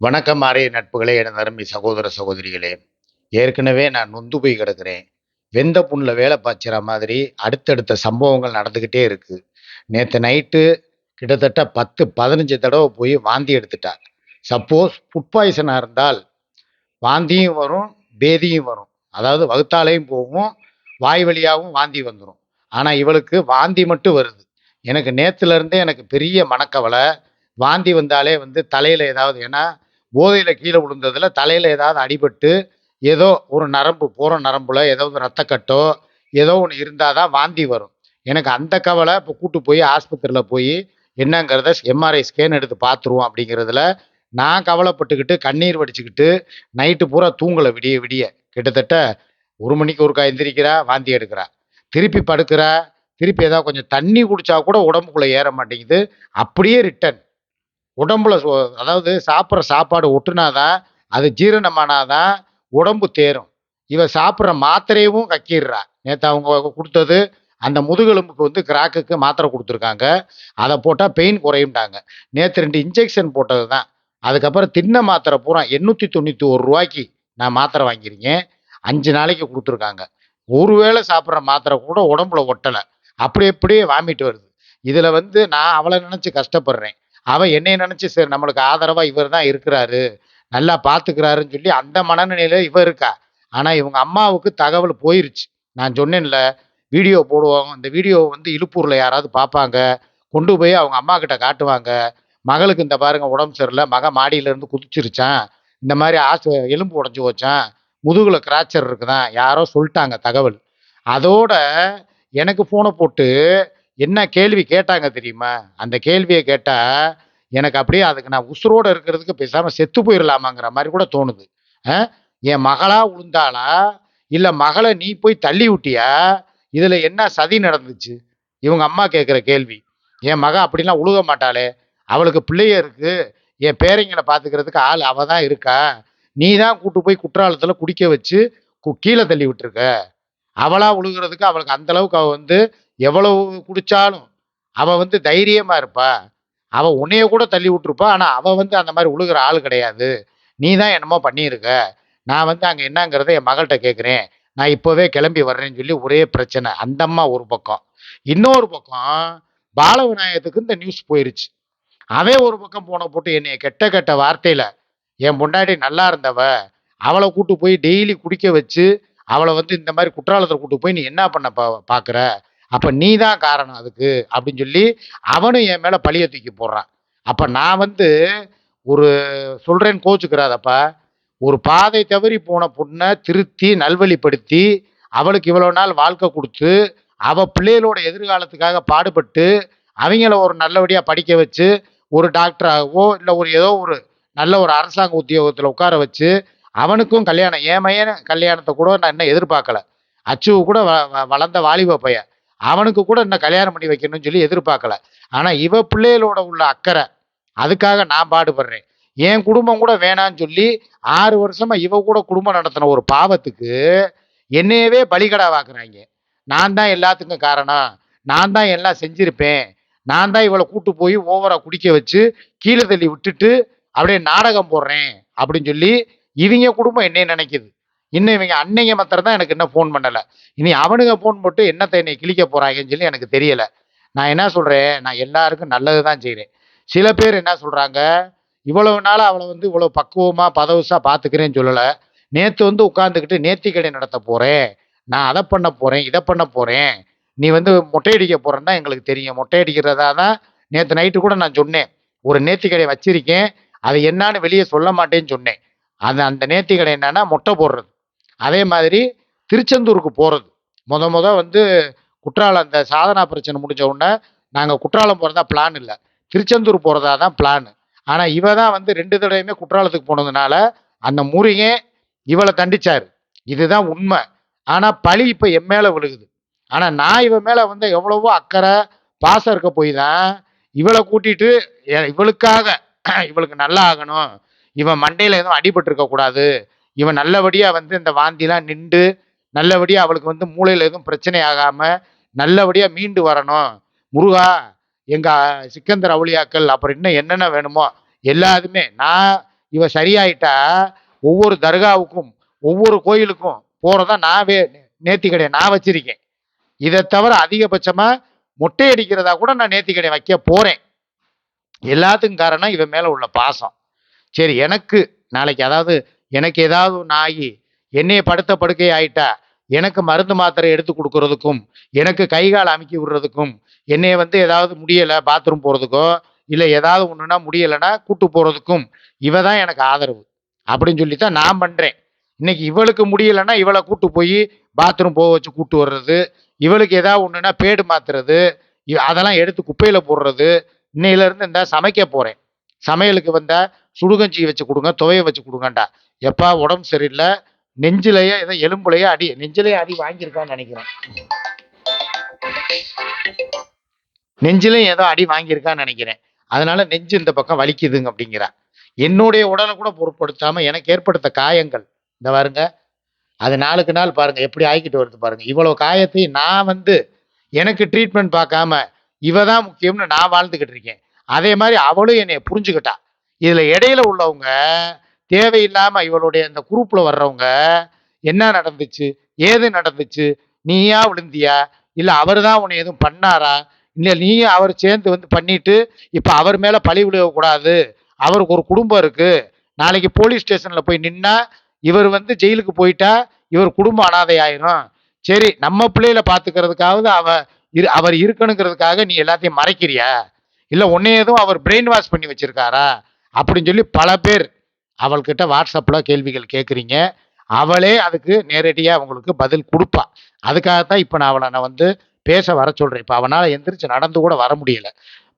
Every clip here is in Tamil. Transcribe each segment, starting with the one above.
வணக்கம் ஆரிய நட்புகளே எனது அருமை சகோதர சகோதரிகளே. ஏற்கனவே நான் நொந்து போய் கிடக்கிறேன். வெந்த புண்ணில் வேலை பாய்ச்சிற மாதிரி அடுத்தடுத்த சம்பவங்கள் நடந்துக்கிட்டே இருக்கு. நேற்று நைட்டு கிட்டத்தட்ட பத்து பதினஞ்சு தடவை போய் வாந்தி எடுத்துட்டார். சப்போஸ் ஃபுட் பாய்சனாக இருந்தால் வாந்தியும் வரும் பேதியும் வரும். அதாவது வகுத்தாலையும் போகும் வாய் வழியாகவும் வாந்தி வந்துடும் ஆனால் இவளுக்கு வாந்தி மட்டும் வருது. எனக்கு நேற்றுலேருந்தே இருந்தே எனக்கு பெரிய மனக்கவலை. வாந்தி வந்தாலே வந்து தலையில் ஏதாவது ஏன்னா போதையில் கீழே விழுந்ததில் தலையில் ஏதாவது அடிபட்டு ஏதோ ஒரு நரம்பு போகிற நரம்புல ஏதாவது ரத்தக்கட்டோ ஏதோ ஒன்று இருந்தால் தான் வாந்தி வரும். எனக்கு அந்த கவலை இப்போ கூட்டு போய் ஆஸ்பத்திரியில் போய் என்னங்கிறத எம்ஆர்ஐ ஸ்கேன் எடுத்து பார்த்துருவோம் அப்படிங்கிறதுல நான் கவலைப்பட்டுக்கிட்டு கண்ணீர் வடிச்சுக்கிட்டு நைட்டு பூரா தூங்கலை விடிய விடிய. கிட்டத்தட்ட ஒரு மணிக்கு ஒருக்கா எந்திரிக்கிறா வாந்தி எடுக்கிறா. திருப்பி படுக்கிறா திருப்பி ஏதாவது கொஞ்சம் தண்ணி குடிச்சா கூட உடம்புக்குள்ளே ஏற மாட்டேங்குது. அப்படியே ரிட்டன் உடம்புல சோ- அதாவது சாப்பிட்ற சாப்பாடு ஒட்டுனாதான் அது ஜீரணமானாதான் உடம்பு தேரும். இவ சாப்பிட்ற மாத்திரையவும் கக்கிடுறா. நேற்று அவங்க கொடுத்தது அந்த முதுகெலும்புக்கு வந்து கிராக்குக்கு மாத்திரை கொடுத்துருக்காங்க. அதை போட்டால் பெயின் குறையும்டாங்க. நேற்று ரெண்டு இன்ஜெக்ஷன் போட்டது தான் அதுக்கப்புறம் தின்ன மாத்திரை பூரா எண்ணூற்றி தொண்ணூற்றி ஒரு ரூபாய்க்கு நான் மாத்திரை வாங்கியிருக்கேன். அஞ்சு நாளைக்கு கொடுத்துருக்காங்க. ஒருவேளை சாப்பிட்ற மாத்திரை கூட உடம்புல ஒட்டலை. அப்படி அப்படியே வாமிட்டு வருது. இதில் வந்து நான் அவளை நினச்சி கஷ்டப்படுறேன். அவன் என்னை நினச்சி சரி நம்மளுக்கு ஆதரவாக இவர் தான் இருக்கிறாரு. நல்லா பார்த்துக்கிறாருன்னு சொல்லி அந்த மனநிலையில இவ இருக்கா? ஆனால் இவங்க அம்மாவுக்கு தகவல் போயிருச்சு. நான் சொன்னேன்ல வீடியோ போடுவோம் இந்த வீடியோ வந்து இழுப்பூரில் யாராவது பார்ப்பாங்க கொண்டு போய் அவங்க அம்மா கிட்ட காட்டுவாங்க. மகளுக்கு இந்த பாருங்க உடம்பு சரியில்லை மக மாடியிலேருந்து குதிச்சிருச்சான். இந்த மாதிரி ஆசு எலும்பு உடஞ்சி போச்சான். முதுகில் கிராச்சர் இருக்குதான். யாரோ சொல்லிட்டாங்க தகவல். அதோட எனக்கு ஃபோனை போட்டு என்ன கேள்வி கேட்டாங்க தெரியுமா? அந்த கேள்வியை கேட்டால் எனக்கு அப்படியே அதுக்கு நான் உசுரோடு இருக்கிறதுக்கு பேசாமல் செத்து போயிடலாமாங்கிற மாதிரி கூட தோணுது. ஆ? என் மகளாக உளுந்தாளா இல்லை மகளை நீ போய் தள்ளி விட்டியா? இதில் என்ன சதி நடந்துச்சு? இவங்க அம்மா கேட்குற கேள்வி. என் மக அப்படிலாம் உழுக மாட்டாளே. அவளுக்கு பிள்ளைய இருக்குது என் பேரைங்களை பார்த்துக்கிறதுக்கு ஆள் அவ தான் இருக்கா? நீ தான் கூட்டு போய் குற்றாலத்தில் குடிக்க வச்சு கு- கீழே தள்ளி விட்டுருக்க. அவளா உழுகிறதுக்கு அவளுக்கு அந்த அளவுக்கு அவள் வந்து எவ்வளவு குடிச்சாலும் அவ வந்து தைரியமா இருப்பா. அவ உன்னைய கூட தள்ளி விட்டுருப்பா. ஆனா அவ வந்து அந்த மாதிரி உழுகிற ஆள் கிடையாது. நீ தான் என்னமோ பண்ணியிருக்க. நான் வந்து அங்க என்னங்கிறத என் மகள்கிட்ட கேட்குறேன் நான் இப்போவே கிளம்பி வர்றேன்னு சொல்லி ஒரே பிரச்சனை. அந்த அம்மா ஒரு பக்கம். இன்னொரு பக்கம் பாலவிநாயகத்துக்கு இந்த நியூஸ் போயிருச்சு. அவன் ஒரு பக்கம் போன போட்டு என்னைய கெட்ட கெட்ட வார்த்தையில என் பொண்டாட்டி நல்லா இருந்தவ. அவளை கூட்டு போய் டெய்லி குடிக்க வச்சு அவளை வந்து இந்த மாதிரி குற்றாலத்தில் கூட்டு போய் நீ என்ன பண்ண பா பார்க்குற அப்போ நீ தான் காரணம் அதுக்கு அப்படின்னு சொல்லி அவனும் என் மேலே பழிய தூக்கி போடுறான். அப்போ நான் வந்து ஒரு சொல்கிறேன்னு கோச்சுக்கிறாதப்பா ஒரு பாதை தவறி போன பொண்ணை திருத்தி நல்வழிப்படுத்தி அவளுக்கு இவ்வளோ நாள் வாழ்க்கை கொடுத்து அவள் பிள்ளைகளோட எதிர்காலத்துக்காக பாடுபட்டு அவங்கள ஒரு நல்லபடியாக படிக்க வச்சு ஒரு டாக்டராகவோ இல்லை ஒரு ஏதோ ஒரு நல்ல ஒரு அரசாங்க உத்தியோகத்தில் உட்கார வச்சு அவனுக்கும் கல்யாணம் என் பையன் கல்யாணத்தை கூட நான் இன்னும் எதிர்பார்க்கல. அச்சுவு கூட வ- வ- வளர்ந்த வாலிப பையன். அவனுக்கு கூட இன்னும் கல்யாணம் பண்ணி வைக்கணும்னு சொல்லி எதிர்பார்க்கல. ஆனால் இவ பிள்ளைகளோட உள்ள அக்கறை அதுக்காக நான் பாடுபடுறேன். என் குடும்பம் கூட வேணான்னு சொல்லி ஆறு வருஷமா இவ கூட குடும்பம் நடத்தின ஒரு பாவத்துக்கு என்னையவே பலிகடாவாக்குறாங்க நான் தான் எல்லாத்துக்கும் காரணம். நான் தான் எல்லாம் செஞ்சிருப்பேன். நான் தான் இவளை கூட்டு போய் ஓவரா குடிக்க வச்சு கீழே தள்ளி விட்டுட்டு அப்படியே நாடகம் போடுறேன் அப்படின்னு சொல்லி இவங்க குடும்பம் என்னைய நினைக்குது. இன்னும் இவங்க அன்னைங்க மாத்திரம் தான் எனக்கு இன்னும் ஃபோன் பண்ணலை. இனி அவனுங்க ஃபோன் போட்டு என்னத்தை என்னை கிழிக்க போறாங்கன்னு சொல்லி எனக்கு தெரியல. நான் என்ன சொல்றேன்? நான் எல்லாருக்கும் நல்லது தான் செய்கிறேன் சில பேர் என்ன சொல்றாங்க? இவ்வளவு நாள் அவளை வந்து இவ்வளவு பக்குவமாக பதவுசாக பார்த்துக்கிறேன்னு சொல்லலை. நேற்று வந்து உட்காந்துக்கிட்டு நேர்த்தி கடை நடத்த போறேன். நான் அதை பண்ண போறேன் இதை பண்ண போறேன். நீ வந்து மொட்டையடிக்க போகிறேன்னா எங்களுக்கு தெரியும். மொட்டையடிக்கிறதா தான் நேற்று நைட்டு கூட நான் சொன்னேன். ஒரு நேர்த்தி கடையை வச்சிருக்கேன். அது என்னான்னு வெளியே சொல்ல மாட்டேன்னு சொன்னேன். அது அந்த நேர்த்தி கடை என்னன்னா மொட்டை போடுறது. அதே மாதிரி திருச்செந்தூருக்கு போகிறது முத முத வந்து குற்றாலம் அந்த சாதனா பிரச்சனை முடிஞ்ச உடனே நாங்கள் குற்றாலம் போகிறதா பிளான் இல்லை. திருச்செந்தூர் போகிறதா தான் பிளான் ஆனால் இவ தான் வந்து ரெண்டு தடவையுமே குற்றாலத்துக்கு போனதுனால அந்த முருகன் இவளை தண்டிச்சாரு. இதுதான் உண்மை. ஆனால் பழி இப்போ என் மேலே விழுகுது. ஆனால் நான் இவன் மேலே வந்து எவ்வளவோ அக்கறை பாசம் இருக்க போய் தான் இவளை கூட்டிட்டு இவளுக்காக இவளுக்கு நல்லா ஆகணும். இவன் மண்டையில் எதுவும் அடிபட்டிருக்க கூடாது. இவன் நல்லபடியாக வந்து இந்த வாந்திலாம் நின்று நல்லபடியாக அவளுக்கு வந்து மூளையில் எதுவும் பிரச்சனை ஆகாமல் நல்லபடியாக மீண்டு வரணும். முருகா எங்கள் சிக்கந்தர் அவுளியாக்கள் அப்புறம் இன்னும் என்னென்ன வேணுமோ எல்லாத்துமே நான் இவன் சரியாயிட்டா ஒவ்வொரு தர்காவுக்கும் ஒவ்வொரு கோயிலுக்கும் போகிறதா நான் வே நேத்தி கடையை நான் வச்சிருக்கேன். இதை தவிர அதிகபட்சமாக மொட்டை அடிக்கிறதா கூட நான் நேத்தி கடையை வைக்க போகிறேன் எல்லாத்துக்கும் காரணம் இவன் மேலே உள்ள பாசம். சரி எனக்கு நாளைக்கு அதாவது எனக்கு ஏதாவது ஒன்று ஆகி என்னைய படுத்த படுக்கை ஆயிட்டா எனக்கு மருந்து மாத்திரை எடுத்து கொடுக்கறதுக்கும் எனக்கு கை கால் அமுக்கி விடுறதுக்கும் என்னைய வந்து ஏதாவது முடியலை பாத்ரூம் போகிறதுக்கோ இல்லை ஏதாவது ஒன்றுனா முடியலைன்னா கூட்டு போகிறதுக்கும் இவ தான் எனக்கு ஆதரவு. அப்படின்னு சொல்லி தான் நான் பண்ணுறேன் இன்னைக்கு இவளுக்கு முடியலைன்னா இவளை கூட்டு போய் பாத்ரூம் போக வச்சு கூட்டு வர்றது இவளுக்கு ஏதாவது ஒன்றுனா பேடு மாத்துறது அதெல்லாம் எடுத்து குப்பையில் போடுறது இன்னையிலேருந்து இந்த சமைக்க போகிறேன் சமையலுக்கு வந்தால் சுடுகஞ்சி வச்சு கொடுங்க துவையை வச்சு கொடுங்கண்டா. எப்பா உடம்பு சரியில்லை நெஞ்சிலேயே ஏதோ எலும்புலையே அடி நெஞ்சிலேயே அடி வாங்கியிருக்கான்னு நினைக்கிறேன். நெஞ்சிலையும் ஏதோ அடி வாங்கியிருக்கான்னு நினைக்கிறேன். அதனால நெஞ்சு இந்த பக்கம் வலிக்குதுங்க அப்படிங்கிறா. என்னுடைய உடலை கூட பொருட்படுத்தாம எனக்கு ஏற்படுத்த காயங்கள். இந்த பாருங்க. அது நாளுக்கு நாள் பாருங்க எப்படி ஆகிக்கிட்டு வருது பாருங்க. இவ்வளவு காயத்தையும் நான் வந்து எனக்கு ட்ரீட்மெண்ட் பார்க்காம இவ தான் முக்கியம்னு நான் வாழ்ந்துக்கிட்டு இருக்கேன். அதே மாதிரி அவளும் என்னை புரிஞ்சுக்கிட்டா. இதில் இடையில உள்ளவங்க தேவையில்லாமல் இவளுடைய இந்த குரூப்பில் வர்றவங்க என்ன நடந்துச்சு? ஏது நடந்துச்சு? நீயா விழுந்தியா? இல்லை அவர் தான் உன்னை எதுவும் பண்ணாரா? இல்லை நீயும் அவர் சேர்ந்து வந்து பண்ணிட்டு இப்போ அவர் மேலே பழி விழுகக்கூடாது அவருக்கு ஒரு குடும்பம் இருக்குது நாளைக்கு போலீஸ் ஸ்டேஷனில் போய் நின்னா இவர் வந்து ஜெயிலுக்கு போயிட்டா இவர் குடும்பம் அனாதை ஆயிரும் சரி நம்ம பிள்ளையில பார்த்துக்கிறதுக்காவது அவ இரு அவர் இருக்கணுங்கிறதுக்காக நீ எல்லாத்தையும் மறைக்கிறியா? இல்லை உன்னை எதுவும் அவர் பிரெயின் வாஷ் பண்ணி வச்சிருக்காரா? அப்படின்னு சொல்லி பல பேர் அவள்கிட்ட வாட்ஸ்அப்பில் கேள்விகள் கேட்குறீங்க. அவளே அதுக்கு நேரடியாக அவங்களுக்கு பதில் கொடுப்பா. அதுக்காகத்தான் இப்போ நான் அவளை நான் வந்து பேச வர சொல்கிறேன் இப்போ அவனால் எந்திரிச்சு நடந்து கூட வர முடியலை.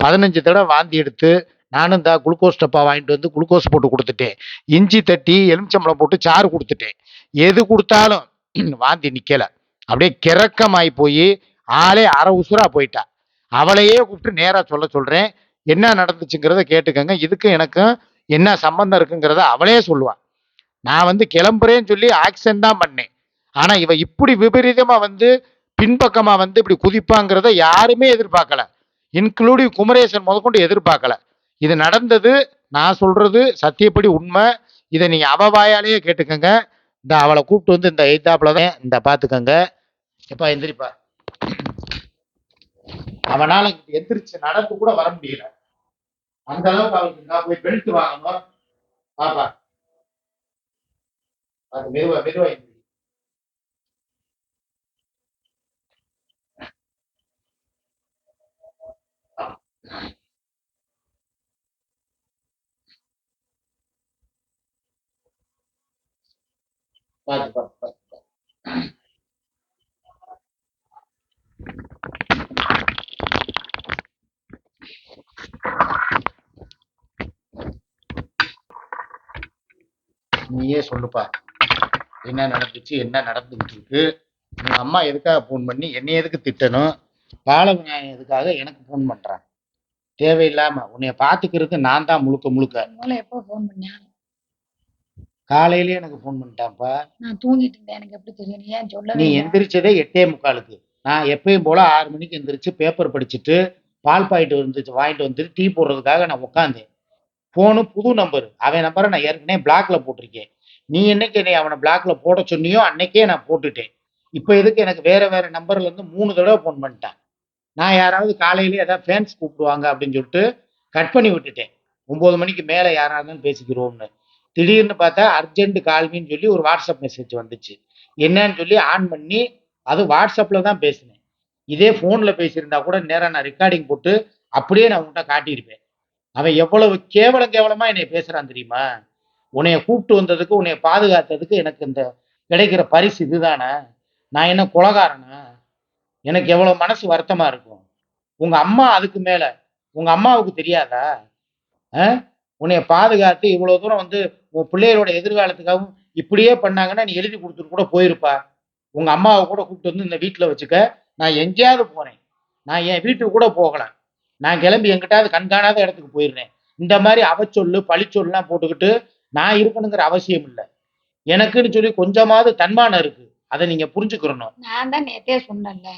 பதினஞ்சு தடவை வாந்தி எடுத்து நானும் தான் குளுக்கோஸ் டப்பா வாங்கிட்டு வந்து குளுக்கோஸ் போட்டு கொடுத்துட்டேன். இஞ்சி தட்டி எலுமிச்சம்பழம் போட்டு சாறு கொடுத்துட்டேன். எது கொடுத்தாலும் வாந்தி நிற்கலை அப்படியே கிறக்கமாயி போய் ஆளே அரை உசுரா போயிட்டா. அவளையே கூப்பிட்டு நேராக சொல்ல சொல்கிறேன் என்ன நடந்துச்சுங்கிறத கேட்டுக்கங்க. இதுக்கும் எனக்கும் என்ன சம்பந்தம் இருக்குங்கிறத அவளே சொல்லுவான் நான் வந்து கிளம்புறேன்னு சொல்லி ஆக்சன் தான் பண்ணேன். ஆனால் இவன் இப்படி விபரீதமாக வந்து பின்பக்கமாக வந்து இப்படி குதிப்பாங்கிறத யாருமே எதிர்பார்க்கல. இன்க்ளூடிவ் குமரேசன் முதற்கொண்டு எதிர்பார்க்கல. இது நடந்தது நான் சொல்றது சத்தியப்படி உண்மை. இதை நீங்கள் அவ வாயாலேயே கேட்டுக்கங்க. இந்த அவளை கூப்பிட்டு வந்து இந்த எய்தாப்புல தான் இந்த பார்த்துக்கங்க எப்பா எந்திரிப்பா. அவனால் எந்திரிச்சு நடந்து கூட வர முடியல. அந்த அளவுக்கு அவளுக்கு நான் போய் பெல்ட் வாங்கணும் பாப்பா அது மெதுவா மெதுவா எந்திரி. பாத்து பாத்து பாத்து நீயே சொல்லுப்பா. என்ன நடந்துச்சு என்ன நடந்துகிட்டு இருக்கு உங்க அம்மா எதுக்காக ஃபோன் பண்ணி என்னை எதுக்கு திட்டணும்? பாலவிநாயகம் எதுக்காக எனக்கு ஃபோன் பண்றான்? தேவையில்லாம உன்னைய பாத்துக்கிறது நான் தான் முழுக்க முழுக்க. எப்போ ஃபோன் பண்ணா? காலையிலேயே எனக்கு ஃபோன் பண்ணிட்டான்ப்பா. நான் தூங்கிட்டு இருந்தேன். எனக்கு எப்படி தெரியும்? ஏன் சொல்லவே நீ? எந்திரிச்சதே எட்டே முக்காலுக்கு. நான் எப்பயும் போல ஆறு மணிக்கு எந்திரிச்சு பேப்பர் படிச்சுட்டு பால் பாயிட்டு வந்துச்சு வாங்கிட்டு வந்து டீ போடுறதுக்காக நான் உட்காந்தேன் ஃபோனு புது நம்பர் அவன் நம்பரை நான் ஏற்கனவே பிளாக்ல போட்டிருக்கேன். நீ என்னைக்கு என்னை அவனை பிளாக்ல போட சொன்னியோ அன்னைக்கே நான் போட்டுட்டேன். இப்போ எதுக்கு எனக்கு வேற வேற நம்பர்ல இருந்து மூணு தடவை ஃபோன் பண்ணிட்டான். நான் யாராவது காலையிலேயே ஏதாவது ஃபேன்ஸ் கூப்பிடுவாங்க அப்படின்னு சொல்லிட்டு கட் பண்ணி விட்டுட்டேன். ஒன்பது மணிக்கு மேலே யாராவது பேசிக்கிறோம்னு. திடீர்னு பார்த்தா அர்ஜென்ட் கால்மின்னு சொல்லி ஒரு வாட்ஸ்அப் மெசேஜ் வந்துச்சு. என்னன்னு சொல்லி ஆன் பண்ணி அது வாட்ஸ்அப்பில் தான் பேசினேன். இதே ஃபோனில் பேசியிருந்தா கூட நேராக நான் ரெக்கார்டிங் போட்டு அப்படியே நான் உங்கள்கிட்ட காட்டியிருப்பேன். அவன் எவ்வளவு கேவலம் கேவலமா என்னை பேசுறான் தெரியுமா? உன்னைய கூப்பிட்டு வந்ததுக்கு உன்னைய பாதுகாத்ததுக்கு எனக்கு இந்த கிடைக்கிற பரிசு இதுதானே? நான் என்ன குலகாரனா? எனக்கு எவ்வளவு மனசு வருத்தமா இருக்கும். உங்க அம்மா அதுக்கு மேல. உங்க அம்மாவுக்கு தெரியாதா? உன்னைய பாதுகாத்து இவ்வளவு தூரம் வந்து உன் பிள்ளைகளோட எதிர்காலத்துக்காகவும் இப்படியே பண்ணாங்கன்னா நீ எழுதி கொடுத்துட்டு கூட போயிருப்பா. உங்க அம்மாவை கூட கூப்பிட்டு வந்து இந்த வீட்டுல வச்சுக்க. நான் எங்கேயாவது போறேன். நான் என் வீட்டுக்கு கூட போகலாம் நான் கிளம்பி எங்கிட்டாவது கண்காணாத இடத்துக்கு போயிடுறேன். இந்த மாதிரி அவச்சொல்லு பழிச்சொல்லாம் போட்டுக்கிட்டு நான் இருக்கணுங்கிற அவசியம் இல்லை. எனக்குன்னு சொல்லி கொஞ்சமாவது தன்மானம் இருக்கு. அதை நீங்க புரிஞ்சுக்கிறணும். நான் தான் நேத்தே சொன்னேன்ல.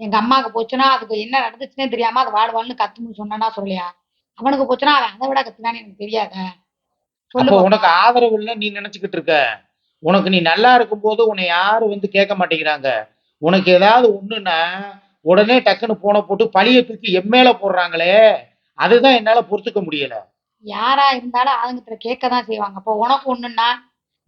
எங்க அம்மாவுக்கு போச்சுன்னா அதுக்கு என்ன நடந்துச்சுன்னே தெரியாம அது வாழ் வாழ்னு கத்துன்னு சொன்னா சொல்லியா? அவனுக்கு போச்சுன்னா அவன் அதை விட கத்துனான்னு எனக்கு தெரியாதா? அப்போ உனக்கு ஆதரவு இல்லை நீ நினைச்சுக்கிட்டு இருக்க. உனக்கு நீ நல்லா இருக்கும்போது உன்னை யாரும் வந்து கேட்க மாட்டேங்கிறாங்க. உனக்கு ஏதாவது ஒண்ணுன்னா உடனே டக்குன்னு போன போட்டு பழிய தூக்கி எம்மேல போடுறாங்களே அதுதான் என்னால பொறுத்துக்க முடியல. யாரா இருந்தாலும் ஆளுங்கிட்ட கேட்க தான் செய்வாங்க. அப்போ உனக்கு ஒண்ணுன்னா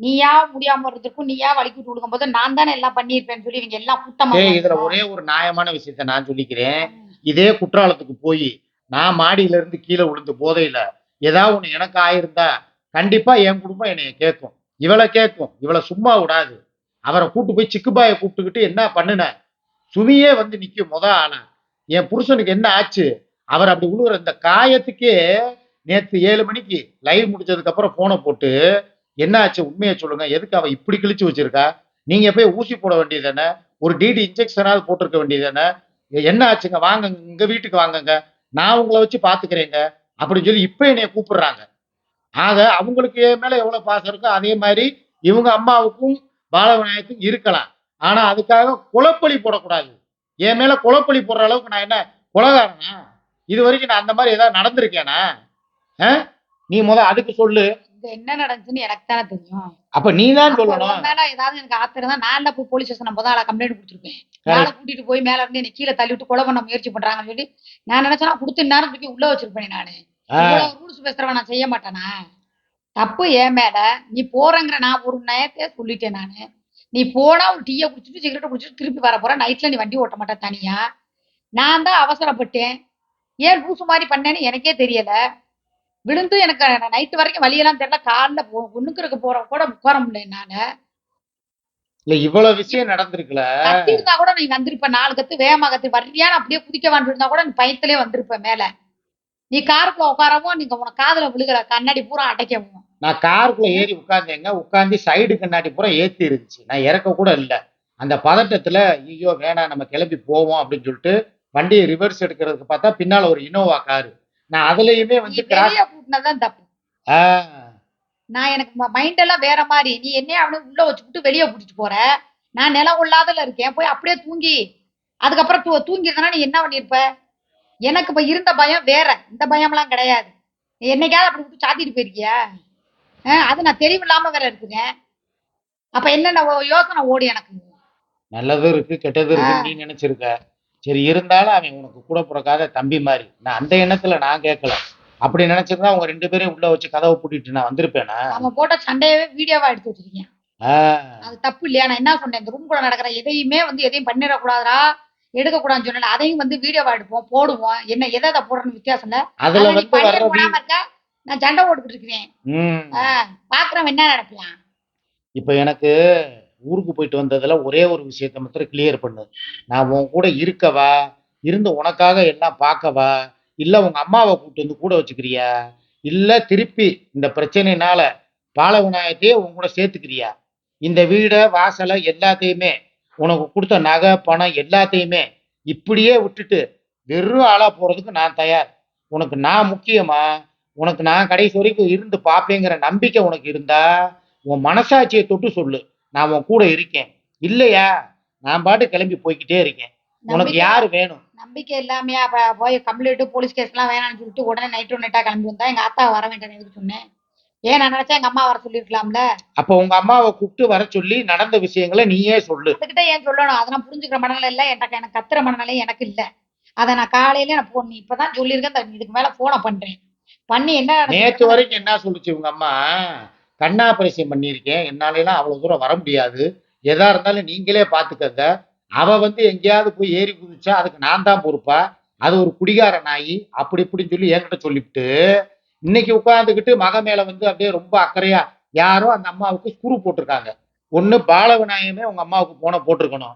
நீயா முடியாம இருந்திருக்கும் நீயா வலிக்கு விட்டு கொடுக்கும் போது நான் தானே எல்லாம் பண்ணியிருப்பேன்னு சொல்லி இவங்க எல்லாம் ஏய் இதுல. ஒரே ஒரு நியாயமான விஷயத்த நான் சொல்லிக்கிறேன். இதே குற்றாலத்துக்கு போய் நான் மாடியில இருந்து கீழே விழுந்து போதையில ஏதாவது ஒண்ணு எனக்கு ஆயிருந்தா கண்டிப்பா என் குடும்பம் என்னைய கேட்கும் இவளை கேட்கும் இவளை சும்மா விடாது. அவரை கூட்டு போய் சிக்குபாயை கூப்பிட்டுக்கிட்டு என்ன பண்ணுன? சுமியே வந்து நிற்கும் முத ஆனா என் புருஷனுக்கு என்ன ஆச்சு? அவர் அப்படி உழுவுற இந்த காயத்துக்கே நேற்று ஏழு மணிக்கு லைவ் முடிச்சதுக்கு அப்புறம் போனை போட்டு என்ன ஆச்சு? உண்மையை சொல்லுங்க. எதுக்கு அவன் இப்படி கிழிச்சு வச்சிருக்கா? நீங்க போய் ஊசி போட வேண்டியது தானே ஒரு டிடி இன்ஜெக்ஷனாவது போட்டிருக்க வேண்டியது தானே என்ன ஆச்சுங்க? வாங்க இங்க வீட்டுக்கு வாங்கங்க. நான் உங்களை வச்சு பாத்துக்கிறேங்க. அப்படின்னு சொல்லி இப்ப என்னைய கூப்பிடுறாங்க. ஆக அவங்களுக்கு மேல எவ்வளவு பாசம் இருக்கோ அதே மாதிரி இவங்க அம்மாவுக்கும் பாலவிநாயகத்துக்கும் இருக்கலாம். ஆனா அதுக்காக குலப்பலி போடக்கூடாது. என் மேல குலப்பலி போடுற அளவுக்கு நான் என்ன குலகாரனா? இது வரைக்கும் நான் அந்த மாதிரி ஏதாவது நடந்திருக்கேனா? நீ முத அதுக்கு சொல்லு. என்ன நடந்துச்சுன்னு எனக்கு தானே தெரியும். அப்ப நீ தான் சொல்லணும். ஏதாவது எனக்கு ஆத்திரம் தான் நான் தான் போய் போலீஸ் ஸ்டேஷன் முதல்ல கம்ப்ளைண்ட் கொடுத்துருப்பேன். மேல கூட்டிட்டு போய் மேல இருந்து என்னை கீழே தள்ளி விட்டு கொலை பண்ண முயற்சி பண்றாங்கன்னு சொல்லி நான் நினைச்சேன்னா கொடுத்து நேரம் தூக்கி உள்ள வச்சிருப்பேன் நானு. ரூல்ஸ் பேசுறவன் நான் செய்ய மாட்டேனா? தப்பு என் மேல. நீ போறங்கிற நான் ஒரு நேரத்தையே சொல்லிட்டேன் நானு. நீ போனா ஒரு டீயை குடிச்சிட்டு சிகரெட்டை குடிச்சிட்டு திருப்பி வர போற. நைட்ல நீ வண்டி ஓட்ட மாட்டேன் தனியா? நான் தான் அவசரப்பட்டேன். ஏன் லூசு மாதிரி பண்ணேன்னு எனக்கே தெரியல. விழுந்து எனக்கு நைட்டு வரைக்கும் வழியெல்லாம் தெரியல. காலைல ஒண்ணுக்கு போற கூட உட்கார முடியல என்னால. இல்ல இவ்வளவு விஷயம் நடந்திருக்குல. கத்தி இருந்தா கூட நீ வந்திருப்ப. நாலு கத்து வேகமா கத்து. வர்றியான்னு அப்படியே குதிக்க வேண்டியிருந்தா கூட நீ பயத்திலே வந்திருப்ப மேல. நீ காருக்குள்ள உட்காரவும் நீங்க உனக்கு காதுல விழுகிற கண்ணாடி பூரா அடைக்கவும். நான் காருக்குள்ள ஏறி உட்கார்ந்தேங்க உட்கார்ந்து சைடு கண்ணாடி பூரா ஏத்தி இருந்துச்சு நான் இறக்க கூட இல்லை. அந்த பதட்டத்துல ஐயோ வேணாம் நம்ம கிளம்பி போவோம் அப்படின்னு சொல்லிட்டு வண்டியை ரிவர்ஸ் எடுக்கிறதுக்கு பார்த்தா பின்னால ஒரு இனோவா காரு. நான் அதுலயுமே வந்து நான் எனக்கு மைண்ட் எல்லாம் வேற மாதிரி. நீ என்னைய அவனு உள்ள வச்சுக்கிட்டு வெளியே கூட்டிட்டு போற. நான் நிலம் கொள்ளாதல இருக்கேன். போய் அப்படியே தூங்கி. அதுக்கப்புறம் தூ தூங்கிருந்தனா நீ என்ன பண்ணிருப்ப? எனக்கு இப்ப இருந்த பயம் வேற. இந்த பயம்லாம் கிடையாது. நீ என்னைக்காவது அப்படி விட்டு சாத்திட்டு போயிருக்கியா? அது நான் தெளிவில்லாம வேற இருக்கிறேன் அப்ப என்னென்ன யோசனை ஓடி எனக்கு? நல்லதும் இருக்கு கெட்டதும் இருக்கு நீ நினைச்சிருக்க. சரி இருந்தாலும் அவன் உனக்கு கூட பிறக்காத தம்பி மாதிரி. நான் அந்த எண்ணத்துல நான் கேட்கல. அப்படி நினைச்சிருந்தா அவங்க ரெண்டு பேரையும் உள்ள வச்சு கதவை பூட்டிட்டு நான் வந்திருப்பேனா? அவன் போட்ட சண்டையவே வீடியோவா எடுத்து வச்சிருக்கேன் ஆஹ் அது தப்பு இல்லையா? நான் என்ன சொன்னேன்? இந்த ரூம்குள்ள நடக்கிற எதையுமே வந்து எதையும் பண்ணிடக்கூடாதுடா எடுக்கக்கூடாதுன்னு சொன்னேன் அதையும் வந்து வீடியோவா எடுப்போம் போடுவோம். என்ன எதை போடுறன்னு வித்தியாசம் இல்ல. அதுல வந்து நான் சண்டை போட்டுக்கிட்டு இருக்கிறேன். பாக்குறவன் என்ன நினைப்பான் இப்ப எனக்கு ஊருக்கு போயிட்டு வந்ததுல ஒரே ஒரு விஷயத்த மாத்திரம் கிளியர் பண்ணு. நான் உன் கூட இருக்கவா? இருந்து உனக்காக எல்லாம் பார்க்கவா இல்ல உங்க அம்மாவை கூட்டு வந்து கூட வச்சுக்கிறியா? இல்ல திருப்பி இந்த பிரச்சனைனால பால விநாயகத்தையே உன் கூட சேர்த்துக்கிறியா? இந்த வீடை வாசலை எல்லாத்தையுமே உனக்கு கொடுத்த நகை பணம் எல்லாத்தையுமே இப்படியே விட்டுட்டு வெறும் ஆளா போறதுக்கு நான் தயார். உனக்கு நான் முக்கியமா? உனக்கு நான் கடைசி வரைக்கும் இருந்து பார்ப்பேங்கிற நம்பிக்கை உனக்கு இருந்தா உன் மனசாட்சியை தொட்டு சொல்லு. நான் உன் கூட இருக்கேன். இல்லையா? நான் பாட்டு கிளம்பி போய்க்கிட்டே இருக்கேன். உனக்கு யாரு வேணும்? நம்பிக்கை இல்லாமையா போய் கம்ப்ளைண்ட் போலீஸ் கேஸ் எல்லாம் வேணாம்னு சொல்லிட்டு உடனே நைட்டு நைட்டா கிளம்பி வந்தா எங்க அத்தா வர வேண்டாம் எதுக்கு சொன்னேன்? ஏன் நான் நினைச்சா எங்க அம்மா வர சொல்லிருக்கலாம்ல அப்ப உங்க அம்மாவை கூப்பிட்டு வர சொல்லி நடந்த விஷயங்களை நீயே சொல்லு. அதுக்கிட்ட ஏன் சொல்லணும்? அதெல்லாம் புரிஞ்சுக்கிற மனநிலை இல்ல. எனக்கு எனக்கு கத்துற மனநிலை எனக்கு இல்ல. அதை நான் காலையில நான் போன் இப்பதான் சொல்லியிருக்கேன் இதுக்கு மேல போனை பண்றேன். பண்ணி என்ன நேற்று வரைக்கும் என்ன சொல்லுச்சு உங்க அம்மா? கண்ணா பரிசயம் பண்ணியிருக்கேன். என்னாலலாம் அவ்வளவு தூரம் வர முடியாது. எதா இருந்தாலும் நீங்களே பாத்துக்கங்க. அவ வந்து எங்கேயாவது போய் ஏறி குதிச்சா அதுக்கு நான் தான் பொறுப்பா. அது ஒரு குடிகார நாய். அப்படி இப்படின்னு சொல்லி என்கிட்ட சொல்லிவிட்டு இன்னைக்கு உட்காந்துக்கிட்டு மக மேல வந்து அப்படியே ரொம்ப அக்கறையா யாரோ அந்த அம்மாவுக்கு ஸ்குரு போட்டிருக்காங்க. ஒன்னு பால விநாயகமே உங்க அம்மாவுக்கு போன போட்டிருக்கணும்.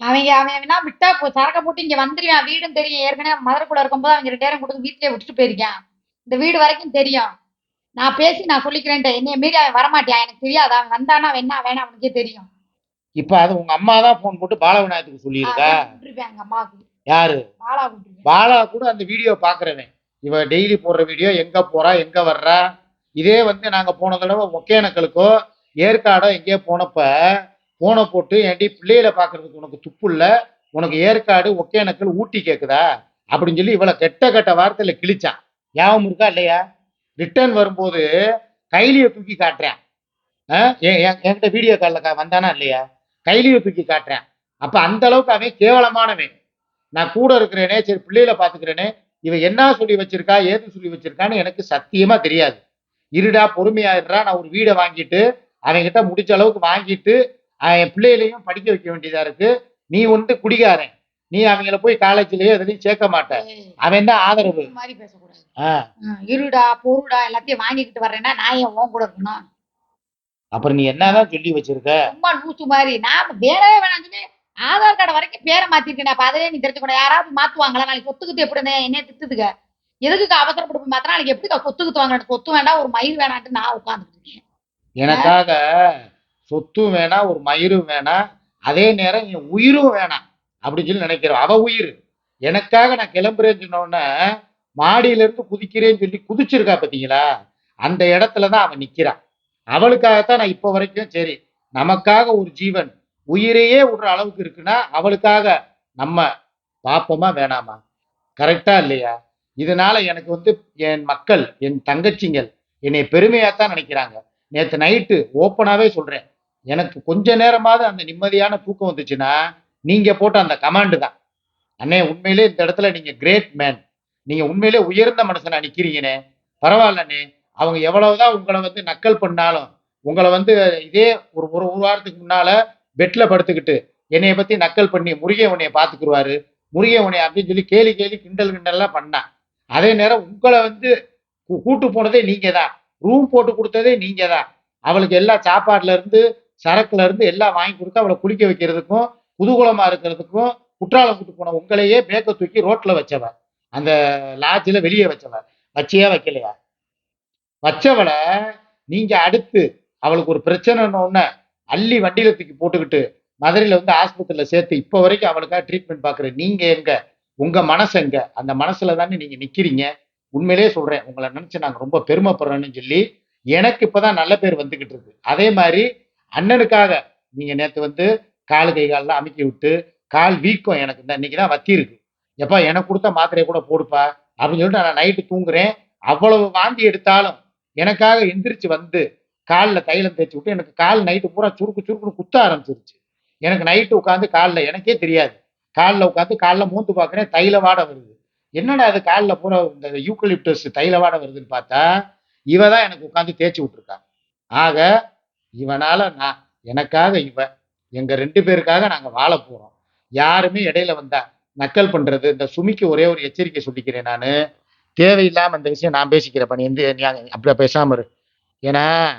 அவங்க அவன் விட்டா போ சரக்க போட்டு இங்க வந்துருவான். வீடும் தெரியும். ஏற்கனவே மதுரைக்குள்ள இருக்கும்போது அவங்க ரெண்டு பேரும் கொடுத்து வீட்டிலே விட்டுட்டு போயிருக்கான். இந்த வீடு வரைக்கும் தெரியும். நான் பேசி நான் சொல்லிக்கிறேன்ட்ட. என்னைய மீறி அவன் வரமாட்டான் எனக்கு தெரியாது. அவன் வந்தானா வேணா வேணாம் அவனுக்கே தெரியும். இப்ப அது உங்க அம்மா தான் போன் போட்டு பால விநாயகத்துக்கு சொல்லியிருக்கா? கூப்பிட்டுருப்பேன் எங்க அம்மாவுக்கு. யாரு? பாலா கூப்பிட்டுருப்பேன் பாலா கூட அந்த வீடியோ பாக்குறவன் இவ டெய்லி போடுற வீடியோ எங்க போறா எங்க வர்றா? இதே வந்து நாங்க போன தடவை ஒகேனக்கலுக்கோ ஏற்காடோ எங்கேயோ போனப்ப போனை போட்டு ஏன்டி பிள்ளைகளை பாக்குறதுக்கு உனக்கு துப்பு இல்ல உனக்கு ஏற்காடு ஒகேனக்கல் ஊட்டி கேக்குதா? அப்படின்னு சொல்லி இவளை கெட்ட கெட்ட வார்த்தையில கிழிச்சான். ஞாபகம் இருக்கா இல்லையா? ரிட்டர்ன் வரும்போது கைலியை தூக்கி காட்டுறேன். என்- என்- என்கிட்ட வீடியோ காலில் வந்தானா இல்லையா? கைலியை தூக்கி காட்டுறேன். அப்ப அந்த அளவுக்கு அவன் கேவலமானவன். நான் கூட இருக்கிறேனே சரி பிள்ளையில பாத்துக்கிறேனே இவன் என்ன சொல்லி வச்சிருக்கா ஏது சொல்லி வச்சிருக்கான்னு எனக்கு சத்தியமா தெரியாது. இருடா பொறுமையாயிடுறா இருடா நான் ஒரு வீடை வாங்கிட்டு அவன்கிட்ட முடிச்ச அளவுக்கு வாங்கிட்டு என் பிள்ளைகளையும் படிக்க வைக்க வேண்டியதா இருக்கு. நீ வந்து குடிகாரன். நீ அவங்கள போய் காலேஜ்லயே எதுலையும் சேர்க்க மாட்ட. ஏய், அவன் தான் ஆதரவு? மாதிரி பேசக்கூடாது. இருடா பொருடா எல்லாத்தையும் வாங்கிக்கிட்டு வர்றேன்னா நான் ஏன் உன் கூட இருக்கணும்? அப்புறம் நீ என்னதான் சொல்லி வச்சிருக்க? சும்மா லூசு மாதிரி. நான் வேறவே வேணாம் சொல்லி ஆதார் கார்டு வரைக்கும் பேரை மாத்திருக்கேன் அப்ப அதிலே நீ தெரிஞ்சுக்கணும். யாராவது மாத்துவாங்களா? நாளைக்கு சொத்துக்குத்து எப்படி என்ன திட்டுதுங்க எதுக்கு அவசரப்பட்டு போய் மாத்தினா நாளைக்கு எப்படி சொத்துக்குத்து வாங்க சொத்து வேண்டாம் ஒரு மயில் வேணான்ட்டு நான் உட்காந்துட்டு இருக்கேன். எனக்காக சொத்தும் வேணாம் ஒரு மயிரும் வேணாம் அதே நேரம் என் உயிரும் வேணாம் அப்படின்னு சொல்லி நினைக்கிறோம் அவ உயிர். எனக்காக நான் கிளம்புறேன்னு சொன்ன உடனே இருந்து குதிக்கிறேன்னு சொல்லி குதிச்சிருக்கா பார்த்தீங்களா? அந்த இடத்துல தான் அவன் நிற்கிறான் அவளுக்காகத்தான் நான் இப்போ வரைக்கும் சரி நமக்காக ஒரு ஜீவன் உயிரையே விடுற அளவுக்கு இருக்குன்னா அவளுக்காக நம்ம பாப்போமா வேணாமா? கரெக்டா இல்லையா? இதனால எனக்கு வந்து என் மக்கள் என் தங்கச்சிங்கள் என்னை பெருமையாக தான் நினைக்கிறாங்க. நேற்று நைட்டு ஓப்பனாகவே சொல்கிறேன் எனக்கு கொஞ்ச நேரமாவது அந்த நிம்மதியான தூக்கம் வந்துச்சுன்னா நீங்க போட்ட அந்த கமாண்டு தான். அண்ணே உண்மையிலே இந்த இடத்துல நீங்க கிரேட் மேன் நீங்க உண்மையிலே உயர்ந்த மனுஷனா நிக்கிறீங்கண்ணே. பரவாயில்லண்ணே அவங்க எவ்வளவுதான் உங்களை வந்து நக்கல் பண்ணாலும் உங்களை வந்து இதே ஒரு ஒரு ஒரு வாரத்துக்கு முன்னால பெட்ல படுத்துக்கிட்டு என்னைய பத்தி நக்கல் பண்ணி முருகன் உன்னைய பாத்துக்குருவாரு முருகன் உன்னைய அப்படின்னு சொல்லி கேலி கேலி கிண்டல் கிண்டல்லாம் பண்ணான் அதே நேரம் உங்களை வந்து கூட்டு போனதே நீங்க தான் ரூம் போட்டு கொடுத்ததே நீங்க தான் அவளுக்கு எல்லா சாப்பாடுல இருந்து சரக்குல இருந்து எல்லாம் வாங்கி கொடுத்து அவளை குளிக்க வைக்கிறதுக்கும் குதூகலமா இருக்கிறதுக்கும் குற்றாலம் கூட்டு போன உங்களையே பேக்க தூக்கி ரோட்ல வச்சவ. அந்த லாட்ஜில் வெளியே வச்சவ. வச்சியா வைக்கலையா? வச்சவளை நீங்க அடுத்து அவளுக்கு ஒரு பிரச்சனைன்னு ஒன்று அள்ளி வண்டியில தூக்கி போட்டுக்கிட்டு மதுரையில வந்து ஆஸ்பத்திரியில சேர்த்து இப்போ வரைக்கும் அவளுக்காக ட்ரீட்மெண்ட் பார்க்குற நீங்க எங்க? உங்க மனசு எங்க? அந்த மனசுல தானே நீங்க நிக்கிறீங்க? உண்மையிலேயே சொல்றேன். உங்களை நினைச்சு நாங்கள் ரொம்ப பெருமைப்படுறோன்னு சொல்லி எனக்கு இப்போதான் நல்ல பேர் வந்துகிட்டு இருக்கு. அதே மாதிரி அண்ணனுக்காக நீங்க நேற்று வந்து கால் கை கால்லாம் அமுக்கி விட்டு கால் வீக்கம் எனக்கு இந்த இன்னைக்கு தான் வத்தி இருக்கு. எப்பா எனக்கு கொடுத்த மாத்திரையை கூட போடுப்பா அப்படின்னு சொல்லிட்டு நான் நைட்டு தூங்குறேன். அவ்வளவு வாந்தி எடுத்தாலும் எனக்காக எந்திரிச்சு வந்து காலில் தைலம் தேய்ச்சி விட்டு எனக்கு கால் நைட்டு பூரா சுருக்கு சுருக்குன்னு குத்த ஆரம்பிச்சிருச்சு. எனக்கு நைட்டு உட்காந்து காலில் எனக்கே தெரியாது. காலில் உட்காந்து காலில் மூந்து பார்க்குறேன் தைல வாடை வருது. என்னடா அது காலில் பூரா இந்த யூக்கலிப்டஸ் தைல வாட வருதுன்னு பார்த்தா இவ தான் எனக்கு உட்காந்து தேய்ச்சி விட்டுருக்கா. ஆக இவனால நான் எனக்காக இவன் எங்க ரெண்டு பேருக்காக நாங்க வாழ போறோம். யாருமே இடையில வந்தா நக்கல் பண்றது இந்த சுமிக்கு ஒரே ஒரு எச்சரிக்கை சொல்லிக்கிறேன் நான். தேவையில்லாம அந்த விஷயம் நான் பேசிக்கிறேன் நீ எந்த நீ அப்படியே பேசாம இரு. ஏன்னா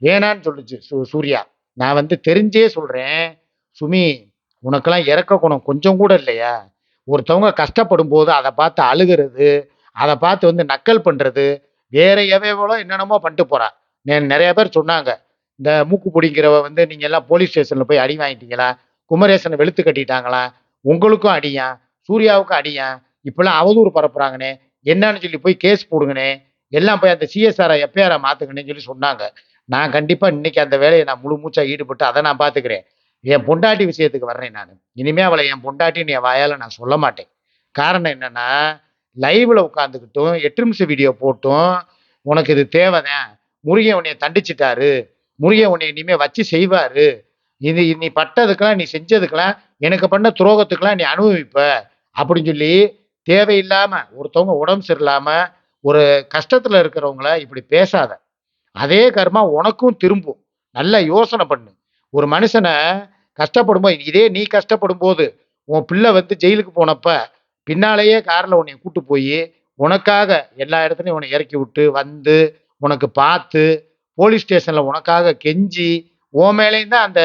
வேணான்னு சொல்லுச்சு சூ- சூர்யா. நான் வந்து தெரிஞ்சே சொல்றேன் சுமி உனக்கெல்லாம் இறக்க குணம் கொஞ்சம் கூட இல்லையா? ஒருத்தவங்க கஷ்டப்படும் போது அதை பார்த்து அழுகிறது அதை பார்த்து வந்து நக்கல் பண்றது வேற எவ்வளோ என்னென்னமோ பண்ணிட்டு போறா. நிறைய பேர் சொன்னாங்க. இந்த மூக்கு பிடிக்கிறவ வந்து நீங்க எல்லாம் போலீஸ் ஸ்டேஷன்ல போய் அடி வாங்கிட்டீங்களா? குமரேசனை வெளுத்து கட்டிட்டாங்களா? உங்களுக்கும் அடியா? சூர்யாவுக்கும் அடியா? இப்பெல்லாம் அவதூறு பரப்புறாங்கண்ணே என்னன்னு சொல்லி போய் கேஸ் போடுங்கண்ணே எல்லாம் போய் அந்த சிஎஸ்ஆரை எஃப்ஐஆரை மாத்துங்கன்னு சொல்லி சொன்னாங்க. நான் கண்டிப்பா இன்னைக்கு அந்த வேலையை நான் முழு மூச்சா ஈடுபட்டு அதை நான் பாத்துக்கிறேன். என் பொண்டாட்டி விஷயத்துக்கு வர்றேன் நான். இனிமே அவளை என் பொண்டாட்டின்னு என் வாயால நான் சொல்ல மாட்டேன். காரணம் என்னன்னா லைவ்ல உட்காந்துக்கிட்டும் எட்டு நிமிஷம் வீடியோ போட்டும் உனக்கு இது தேவைதான். முருகன் உன்னைய தண்டிச்சிட்டாரு. முருகன் உன்னை இனிமே வச்சு செய்வாரு. இது நீ பட்டதுக்கெல்லாம் நீ செஞ்சதுக்கெல்லாம் எனக்கு பண்ண துரோகத்துக்கெல்லாம் நீ அனுபவிப்ப. அப்படின்னு சொல்லி தேவையில்லாமல் ஒருத்தவங்க உடம்பு சரியில்லாமல் ஒரு கஷ்டத்தில் இருக்கிறவங்கள இப்படி பேசாத. அதே கர்மா உனக்கும் திரும்பும். நல்லா யோசனை பண்ணு. ஒரு மனுஷனை கஷ்டப்படும் போது இதே நீ கஷ்டப்படும் போது உன் பிள்ளை வந்து ஜெயிலுக்கு போனப்ப பின்னாலேயே காரில் உன்னை கூட்டு போய் உனக்காக எல்லா இடத்துலையும் உன்னை இறக்கி விட்டு வந்து உனக்கு பார்த்து போலீஸ் ஸ்டேஷன்ல உனக்காக கெஞ்சி ஓ மேலேயும் தான் அந்த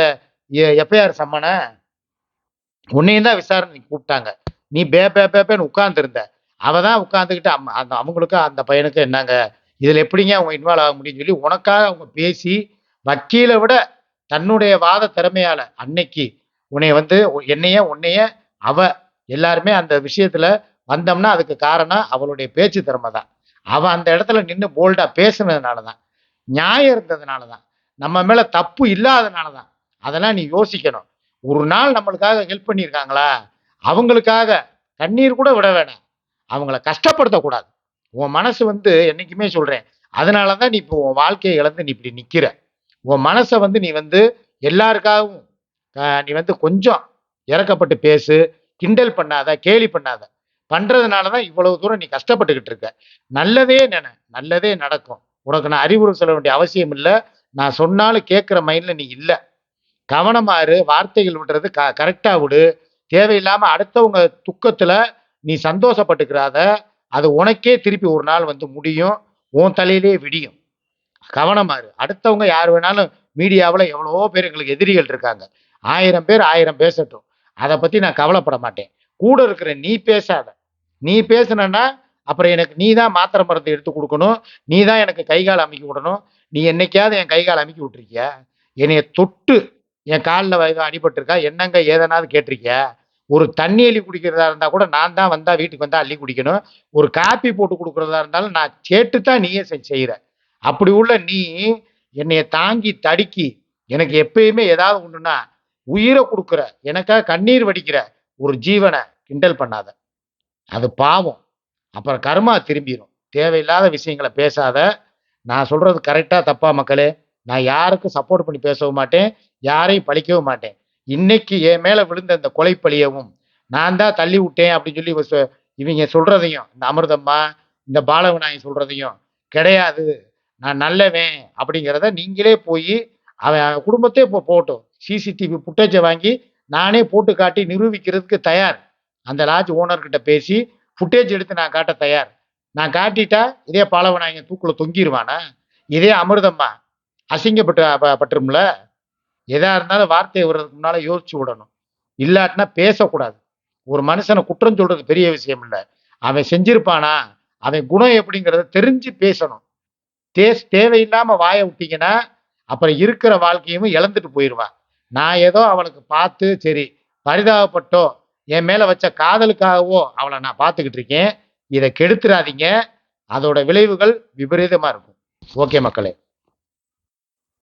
எஃப்ஐஆர் சம்மனை உன்னையும் தான் விசாரணை கூப்பிட்டாங்க. நீ பே பே பேப்பேன்னு உட்காந்துருந்த அவ தான் உட்காந்துக்கிட்டு அம் அந்த அவங்களுக்கும் அந்த பையனுக்கும் என்னங்க இதில் எப்படிங்க அவங்க இன்வால்வ் ஆக முடியும்னு சொல்லி உனக்காக அவங்க பேசி வக்கீலை விட தன்னுடைய வாத திறமையால அன்னைக்கு உன்னை வந்து என்னைய உன்னைய அவ எல்லாருமே அந்த விஷயத்துல வந்தோம்னா அதுக்கு காரணம் அவளுடைய பேச்சு திறமை தான். அவள் அந்த இடத்துல நின்று போல்டா பேசுனதுனால தான் நியாயம் இருந்ததுனால தான் நம்ம மேலே தப்பு இல்லாதனால தான் அதெல்லாம் நீ யோசிக்கணும். ஒரு நாள் நம்மளுக்காக ஹெல்ப் பண்ணியிருக்காங்களா? அவங்களுக்காக கண்ணீர் கூட விட வேணாம். அவங்கள கஷ்டப்படுத்தக்கூடாது. உன் மனசு வந்து என்றைக்குமே சொல்கிறேன் அதனால தான் நீ இப்போ உன் வாழ்க்கையை இழந்து நீ இப்படி நிற்கிற உன் மனசை வந்து நீ வந்து எல்லாருக்காகவும் நீ வந்து கொஞ்சம் இறக்கப்பட்டு பேசு. கிண்டல் பண்ணாத கேலி பண்ணாத. பண்ணுறதுனால தான் இவ்வளவு தூரம் நீ கஷ்டப்பட்டுக்கிட்டு இருக்க. நல்லதே நினை நல்லதே நடக்கும். உனக்கு நான் அறிவுரை சொல்ல வேண்டிய அவசியம் இல்லை. நான் சொன்னாலும் கேட்குற மைண்டில் நீ இல்லை. கவனமாறு வார்த்தைகள் விடுறது க கரெக்டாக விடு. தேவையில்லாமல் அடுத்தவங்க துக்கத்தில் நீ சந்தோஷப்பட்டுக்கிறாத. அது உனக்கே திருப்பி ஒரு நாள் வந்து முடியும். உன் தலையிலே விடியும். கவனமாறு அடுத்தவங்க யார் வேணாலும் மீடியாவில் எவ்வளவோ பேர் எங்களுக்கு எதிரிகள் இருக்காங்க. ஆயிரம் பேர் ஆயிரம் பேசட்டும். அதை பற்றி நான் கவலைப்பட மாட்டேன். கூட இருக்கிற நீ பேசாத. நீ பேசுனன்னா அப்புறம் எனக்கு நீ தான் மாத்திரை மருந்து எடுத்து கொடுக்கணும். நீ தான் எனக்கு கை கால் அமைக்கி விடணும். நீ என்னைக்காவது என் கை கால் அமைக்கி விட்டுருக்கியா? என்னைய தொட்டு என் காலில் எதுவும் அடிபட்டிருக்கா? என்னங்க ஏதனாவது கேட்டிருக்கியா? ஒரு தண்ணி அள்ளி குடிக்கிறதா இருந்தால் கூட நான் தான் வந்தால் வீட்டுக்கு வந்தால் அள்ளி குடிக்கணும். ஒரு காப்பி போட்டு கொடுக்குறதா இருந்தாலும் நான் கேட்டு தான் நீயே செய்- செய்கிற அப்படி உள்ள நீ என்னைய தாங்கி தடுக்கி எனக்கு எப்பயுமே ஏதாவது ஒன்றுனா உயிரை கொடுக்குற எனக்காக கண்ணீர் வடிக்கிற ஒரு ஜீவனை கிண்டல் பண்ணாத. அது பாவம். அப்புறம் கர்மா திரும்பிடும் தேவையில்லாத விஷயங்களை பேசாத. நான் சொல்றது கரெக்டா தப்பா மக்களே? நான் யாருக்கும் சப்போர்ட் பண்ணி பேசவும் மாட்டேன். யாரையும் பழிக்கவும் மாட்டேன். இன்னைக்கு என் மேல விழுந்த இந்த கொலை பழியவும் நான் தான் தள்ளி விட்டேன் அப்படின்னு சொல்லி இவங்க சொல்றதையும் இந்த அமிர்தம்மா இந்த பாலவநாயகி சொல்றதையும் கிடையாது. நான் நல்லவன் அப்படிங்கிறத நீங்களே போய் அவன் அவன் குடும்பத்தே இப்போ போட்டோம் சிசிடிவி ஃபுட்டேஜை வாங்கி நானே போட்டு காட்டி நிரூபிக்கிறதுக்கு தயார். அந்த லாட்ஜ் ஓனர்கிட்ட பேசி ஃபுட்டேஜ் எடுத்து நான் காட்ட தயார். நான் காட்டிட்டா இதே பாலவநாயகன் தூக்குல தொங்கிடுவானா இதே அமிர்தம்மா அசிங்கப்பட்டு பட்டுரும்ல? எதா இருந்தாலும் வார்த்தை வர்றதுக்கு முன்னால யோசிச்சு விடணும். இல்லாட்டினா பேசக்கூடாது. ஒரு மனுஷனை குற்றம் சொல்றது பெரிய விஷயம் இல்லை. அவன் செஞ்சிருப்பானா? அவன் குணம் எப்படிங்கிறத தெரிஞ்சு பேசணும். தே தேவையில்லாம வாயை விட்டீங்கன்னா அப்புறம் இருக்கிற வாழ்க்கையும் இழந்துட்டு போயிடுவான் நான் ஏதோ அவளுக்கு பார்த்து சரி பரிதாபப்பட்டோ என் மேல வச்ச காதலுக்காகவோ அவளை நான் பார்த்துக்கிட்டு இருக்கேன். இதை கெடுத்துடாதீங்க அதோட விளைவுகள் விபரீதமா இருக்கும். ஓகே மக்களே.